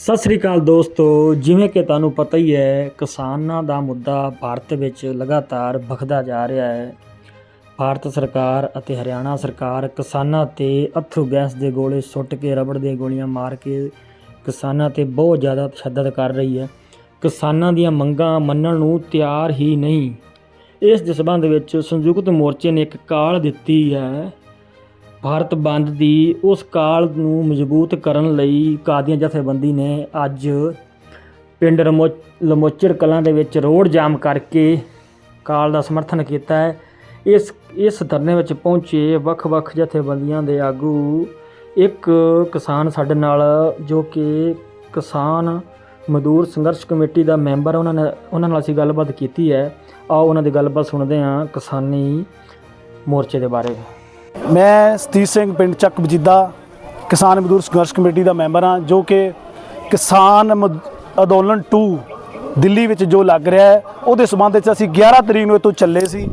ਸਤਿ ਸ੍ਰੀ ਅਕਾਲ ਦੋਸਤੋ, ਜਿਵੇਂ ਕਿ ਤੁਹਾਨੂੰ ਪਤਾ ਹੀ ਹੈ, ਕਿਸਾਨਾਂ ਦਾ ਮੁੱਦਾ ਭਾਰਤ ਵਿੱਚ ਲਗਾਤਾਰ ਵਖਦਾ ਜਾ ਰਿਹਾ ਹੈ। ਭਾਰਤ ਸਰਕਾਰ ਅਤੇ ਹਰਿਆਣਾ ਸਰਕਾਰ ਕਿਸਾਨਾਂ ਤੇ ਅਥਰੂ ਗੈਸ ਦੇ ਗੋਲੇ ਸੁੱਟ ਕੇ ਰਬੜ ਦੀਆਂ ਗੋਲੀਆਂ ਮਾਰ ਕੇ ਕਿਸਾਨਾਂ ਤੇ ਬਹੁਤ ਜ਼ਿਆਦਾ ਤਸ਼ੱਦਦ ਕਰ ਰਹੀ ਹੈ। ਕਿਸਾਨਾਂ ਦੀਆਂ ਮੰਗਾਂ ਮੰਨਣ ਨੂੰ ਤਿਆਰ ਹੀ ਨਹੀਂ। ਇਸ ਦੇ ਸਬੰਧ ਵਿੱਚ ਸੰਯੁਕਤ ਮੋਰਚੇ ਨੇ ਇੱਕ ਕਾਲ ਦਿੱਤੀ ਹੈ ਭਾਰਤ ਬੰਦ ਦੀ ਉਸ ਕਾਲ ਨੂੰ ਮਜ਼ਬੂਤ ਕਰਨ ਲਈ ਕਾਦੀਆਂ ਜਥੇਬੰਦੀ ਨੇ ਅੱਜ ਪਿੰਡ ਰਮੋ, ਲਮੋਚੜ ਕਲਾਂ ਦੇ ਵਿੱਚ ਰੋਡ ਜਾਮ ਕਰਕੇ ਕਾਲ ਦਾ ਸਮਰਥਨ ਕੀਤਾ ਹੈ। ਇਸ ਇਸ ਧਰਨੇ ਵਿੱਚ ਪਹੁੰਚੇ ਵੱਖ-ਵੱਖ ਜਥੇਬੰਦੀਆਂ ਦੇ ਆਗੂ, ਇੱਕ ਕਿਸਾਨ ਸਾਡੇ ਨਾਲ, ਜੋ ਕਿ ਕਿਸਾਨ ਮਜ਼ਦੂਰ ਸੰਘਰਸ਼ ਕਮੇਟੀ ਦਾ ਮੈਂਬਰ, ਉਹਨਾਂ ਨੇ, ਉਹਨਾਂ ਨਾਲ ਅਸੀਂ ਗੱਲਬਾਤ ਕੀਤੀ ਹੈ। ਆਓ ਉਹਨਾਂ ਦੀ ਗੱਲਬਾਤ ਸੁਣਦੇ ਹਾਂ ਕਿਸਾਨੀ ਮੋਰਚੇ ਦੇ ਬਾਰੇ। ਮੈਂ ਸਤੀਸ਼ ਸਿੰਘ ਪਿੰਡ ਚੱਕ ਬਜੀਦਾ ਕਿਸਾਨ ਮਜ਼ਦੂਰ ਸੰਘਰਸ਼ ਕਮੇਟੀ ਦਾ ਮੈਂਬਰ ਹਾਂ, ਜੋ ਕਿ ਕਿਸਾਨ ਮ- ਅੰਦੋਲਨ 2 ਦਿੱਲੀ ਵਿੱਚ ਜੋ ਲੱਗ ਰਿਹਾ ਹੈ, ਉਹਦੇ ਸਬੰਧ ਵਿੱਚ ਅਸੀਂ 11 ਤਰੀਕ ਨੂੰ ਇੱਥੋਂ ਚੱਲੇ ਸੀ,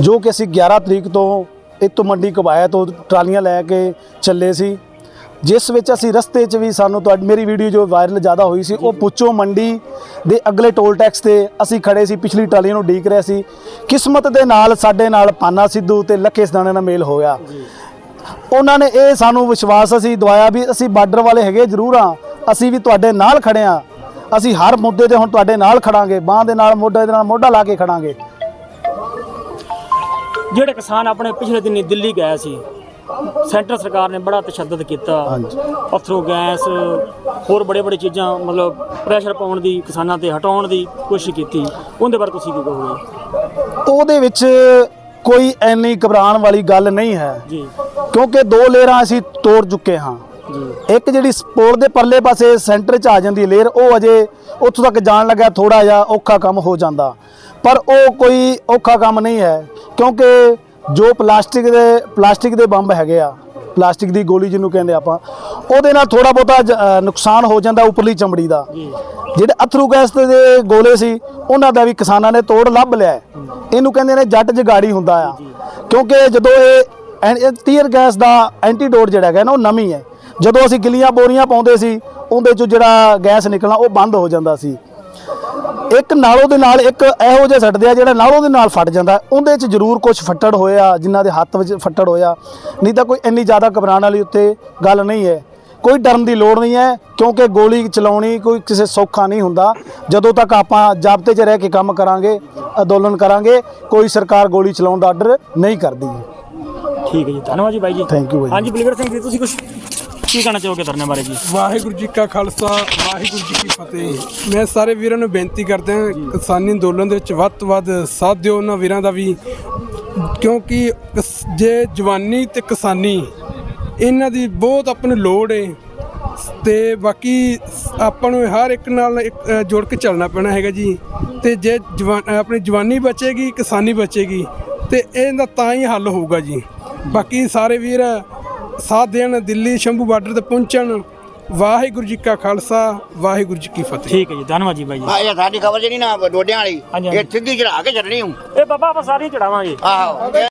ਜੋ ਕਿ ਅਸੀਂ 11 ਤਰੀਕ ਤੋਂ ਇੱਥੋਂ ਮੰਡੀ ਕਬਾਇਆ ਤੋਂ ਟਰਾਲੀਆਂ ਲੈ ਕੇ ਚੱਲੇ ਸੀ। ਜਿਸ ਵਿੱਚ ਅਸੀਂ ਰਸਤੇ 'ਚ ਵੀ ਸਾਨੂੰ ਤੁਹਾਡੀ ਮੇਰੀ ਵੀਡੀਓ ਜੋ ਵਾਇਰਲ ਜ਼ਿਆਦਾ ਹੋਈ ਸੀ, ਉਹ ਪੁੱਛੋ ਮੰਡੀ ਦੇ ਅਗਲੇ ਟੋਲ ਟੈਕਸ ਤੇ ਅਸੀਂ ਖੜੇ ਸੀ, ਪਿਛਲੀ ਟਰਾਲੀ ਨੂੰ ਡੀਕ ਰਹੇ ਸੀ। ਕਿਸਮਤ ਦੇ ਨਾਲ, ਸਾਡੇ ਨਾਲ ਪਾਨਾ ਸਿੱਧੂ ਤੇ ਲੱਖੇ ਸਦਾਣੇ ਨਾਲ ਮੇਲ ਹੋਇਆ। ਉਹਨਾਂ ਨੇ ਇਹ ਸਾਨੂੰ ਵਿਸ਼ਵਾਸ ਅਸੀਂ ਦਵਾਇਆ ਵੀ ਅਸੀਂ ਬਾਰਡਰ ਵਾਲੇ ਹੈਗੇ ਜ਼ਰੂਰ ਆ ਅਸੀਂ ਵੀ ਤੁਹਾਡੇ ਨਾਲ ਖੜੇ ਆ ਅਸੀਂ ਹਰ ਮੁੱਦੇ ਤੇ ਹੁਣ ਤੁਹਾਡੇ ਨਾਲ ਖੜਾਂਗੇ, ਬਾਹ ਦੇ ਨਾਲ, ਮੋਢੇ ਦੇ ਨਾਲ, ਮੋਢਾ ਲਾ ਕੇ ਖੜਾਂਗੇ। ਜਿਹੜੇ ਕਿਸਾਨ ਆਪਣੇ ਪਿਛਲੇ ਦਿਨੀ ਦਿੱਲੀ ਗਏ ਸੀ ਸੈਂਟਰ ਸਰਕਾਰ ਨੇ ਬੜਾ ਤਸ਼ੱਦਦ ਕੀਤਾ। ਅਥਰੂ ਗੈਸ ਹੋਰ ਬੜੇ ਬੜੇ ਚੀਜ਼ਾਂ ਮਤਲਬ ਪ੍ਰੈਸ਼ਰ ਪਾਉਣ ਦੀ ਕਿਸਾਨਾਂ ਤੇ ਹਟਾਉਣ ਦੀ ਕੋਸ਼ਿਸ਼ ਕੀਤੀ। ਉਹਦੇ ਬਾਰੇ ਤੁਸੀਂ ਕੀ ਕਹੋਗੇ? ਉਹਦੇ ਵਿੱਚ ਕੋਈ ਐਨੀ ਘਬਰਾਉਣ ਵਾਲੀ ਗੱਲ ਨਹੀਂ ਹੈ। ਜੀ। ਕਿਉਂਕਿ ਦੋ ਲੇਅਰਾਂ ਅਸੀਂ ਤੋੜ ਚੁੱਕੇ ਹਾਂ। ਜੀ। ਇੱਕ ਜਿਹੜੀ ਸਪੋਰਟ ਦੇ ਪਰਲੇ ਪਾਸੇ ਸੈਂਟਰ 'ਚ ਆ ਜਾਂਦੀ ਲੇਅਰ ਉਹ ਅਜੇ ਉੱਥੋਂ ਤੱਕ ਜਾਣ ਲੱਗਾ ਥੋੜਾ ਜਿਹਾ ਔਖਾ ਕੰਮ ਹੋ ਜਾਂਦਾ। ਪਰ ਉਹ ਕੋਈ ਔਖਾ ਕੰਮ ਨਹੀਂ ਹੈ। ਕਿਉਂਕਿ ਜੋ ਪਲਾਸਟਿਕ ਦੇ ਪਲਾਸਟਿਕ ਦੇ ਬੰਬ ਹੈਗੇ ਆ ਪਲਾਸਟਿਕ ਦੀ ਗੋਲੀ ਜਿਹਨੂੰ ਕਹਿੰਦੇ ਆਪਾਂ ਉਹਦੇ ਨਾਲ ਥੋੜਾ ਬਹੁਤਾ ਨੁਕਸਾਨ ਹੋ ਜਾਂਦਾ ਉੱਪਰਲੀ ਚਮੜੀ ਦਾ। ਜਿਹੜੇ ਅਥਰੂ ਗੈਸ ਦੇ ਗੋਲੇ ਸੀ ਉਹਨਾਂ ਦਾ ਵੀ ਕਿਸਾਨਾਂ ਨੇ ਤੋੜ ਲੱਭ ਲਿਆ। ਇਹਨੂੰ ਕਹਿੰਦੇ ਨੇ ਜੱਟ ਜਗਾੜੀ ਹੁੰਦਾ ਆ। ਕਿਉਂਕਿ ਜਦੋਂ ਇਹ ਟੀਅਰ ਗੈਸ ਦਾ ਐਂਟੀਡੋਟ ਜਿਹੜਾ ਹੈਗਾ ਨਾ ਉਹ ਨਵੀਂ ਹੈ। ਜਦੋਂ ਅਸੀਂ ਗਿੱਲੀਆਂ ਬੋਰੀਆਂ ਪਾਉਂਦੇ ਸੀ ਉਹਦੇ ਚੋਂ ਜਿਹੜਾ ਗੈਸ ਨਿਕਲਣਾ ਉਹ ਬੰਦ ਹੋ ਜਾਂਦਾ ਸੀ। ਇੱਕ ਨਾਲੋਂ ਦੇ ਨਾਲ ਇੱਕ ਇਹੋ ਜਿਹਾ ਛੱਡਦੇ ਆ ਜਿਹੜਾ ਨਾਲੋਂ ਦੇ ਨਾਲ ਫਟ ਜਾਂਦਾ। ਉਹਦੇ 'ਚ ਜ਼ਰੂਰ ਕੁਝ ਫੱਟੜ ਹੋਇਆ ਜਿਨ੍ਹਾਂ ਦੇ ਹੱਥ ਵਿੱਚ ਫੱਟੜ ਹੋਇਆ। ਨਹੀਂ ਤਾਂ ਕੋਈ ਇੰਨੀ ਜ਼ਿਆਦਾ ਘਬਰਾਉਣ ਵਾਲੀ ਉੱਤੇ ਗੱਲ ਨਹੀਂ ਹੈ। ਕੋਈ ਡਰਨ ਦੀ ਲੋੜ ਨਹੀਂ ਹੈ ਕਿਉਂਕਿ ਗੋਲੀ ਚਲਾਉਣੀ ਕੋਈ ਕਿਸੇ ਸੌਖਾ ਨਹੀਂ ਹੁੰਦਾ। ਜਦੋਂ ਤੱਕ ਆਪਾਂ ਜਾਬਤੇ 'ਚ ਰਹਿ ਕੇ ਕੰਮ ਕਰਾਂਗੇ ਅੰਦੋਲਨ ਕਰਾਂਗੇ ਕੋਈ ਸਰਕਾਰ ਗੋਲੀ ਚਲਾਉਣ ਦਾ ਆਰਡਰ ਨਹੀਂ ਕਰਦੀ। ਠੀਕ ਹੈ ਜੀ। ਧੰਨਵਾਦ ਜੀ ਬਾਈ ਜੀ। ਥੈਂਕ ਯੂ ਬਾਈ ਹਾਂਜੀ ਬਲਵੀਰ ਸਿੰਘ ਜੀ ਤੁਸੀਂ ਕੁਝ ਕੀ ਕਹਿਣਾ ਚਾਹੋਗੇ ਧਰਨੇ ਬਾਰੇ ਜੀ? ਵਾਹਿਗੁਰੂ ਜੀ ਕਾ ਖਾਲਸਾ ਵਾਹਿਗੁਰੂ ਜੀ ਕੀ ਫਤਿਹ। ਮੈਂ ਸਾਰੇ ਵੀਰਾਂ ਨੂੰ ਬੇਨਤੀ ਕਰਦਾ ਕਿਸਾਨੀ ਅੰਦੋਲਨ ਦੇ ਵਿੱਚ ਵੱਧ ਤੋਂ ਵੱਧ ਸਾਥ ਦਿਓ ਉਹਨਾਂ ਵੀਰਾਂ ਦਾ ਵੀ। ਕਿਉਂਕਿ ਕਿਸ- ਜੇ ਜਵਾਨੀ ਤੇ ਕਿਸਾਨੀ ਇਹਨਾਂ ਦੀ ਬਹੁਤ ਆਪਾਂ ਨੂੰ ਲੋੜ ਏ। ਤੇ ਬਾਕੀ ਸ- ਆਪਾਂ ਨੂੰ ਹਰ ਇੱਕ ਨਾਲ ਇੱਕ, ਅ, ਜੁੜ ਕੇ ਚੱਲਣਾ ਪੈਣਾ ਹੈਗਾ ਜੀ। ਤੇ ਜੇ ਜਵਾਨ ਆਪਣੀ ਜਵਾਨੀ ਬਚੇਗੀ ਕਿਸਾਨੀ ਬਚੇਗੀ ਤੇ ਇਹਦਾ ਤਾਂ ਹੀ ਹੱਲ ਹੋਊਗਾ ਜੀ। ਬਾਕੀ ਸਾਰੇ ਵੀਰ ਸਾਥ ਦੇਣ ਦਿੱਲੀ ਸ਼ੰਭੂ ਬਾਰਡਰ ਤੇ ਪਹੁੰਚਣ। ਵਾਹਿਗੁਰੂ ਜੀ ਕਾ ਖਾਲਸਾ ਵਾਹਿਗੁਰੂ ਜੀ ਕੀ ਫਤਿਹ। ਠੀਕ ਹੈ ਜੀ ਧੰਨਵਾਦ ਜੀ ਬਾਈ ਜੀ। ਆ ਇਹ ਸਾਡੀ ਖਬਰ ਜਿਹੜੀ ਨਾ ਡੋਡਿਆਂ ਵਾਲੀ ਹਾਂਜੀ। ਇਹ ਸਿੱਧੀ ਚੜਾ ਕੇ ਚੱਲਣੀ ਹੂੰ। ਇਹ ਬਾਬਾ ਆਪਾਂ ਸਾਰੀ ਚੜਾਵਾਂਗੇ। ਆਹੋ।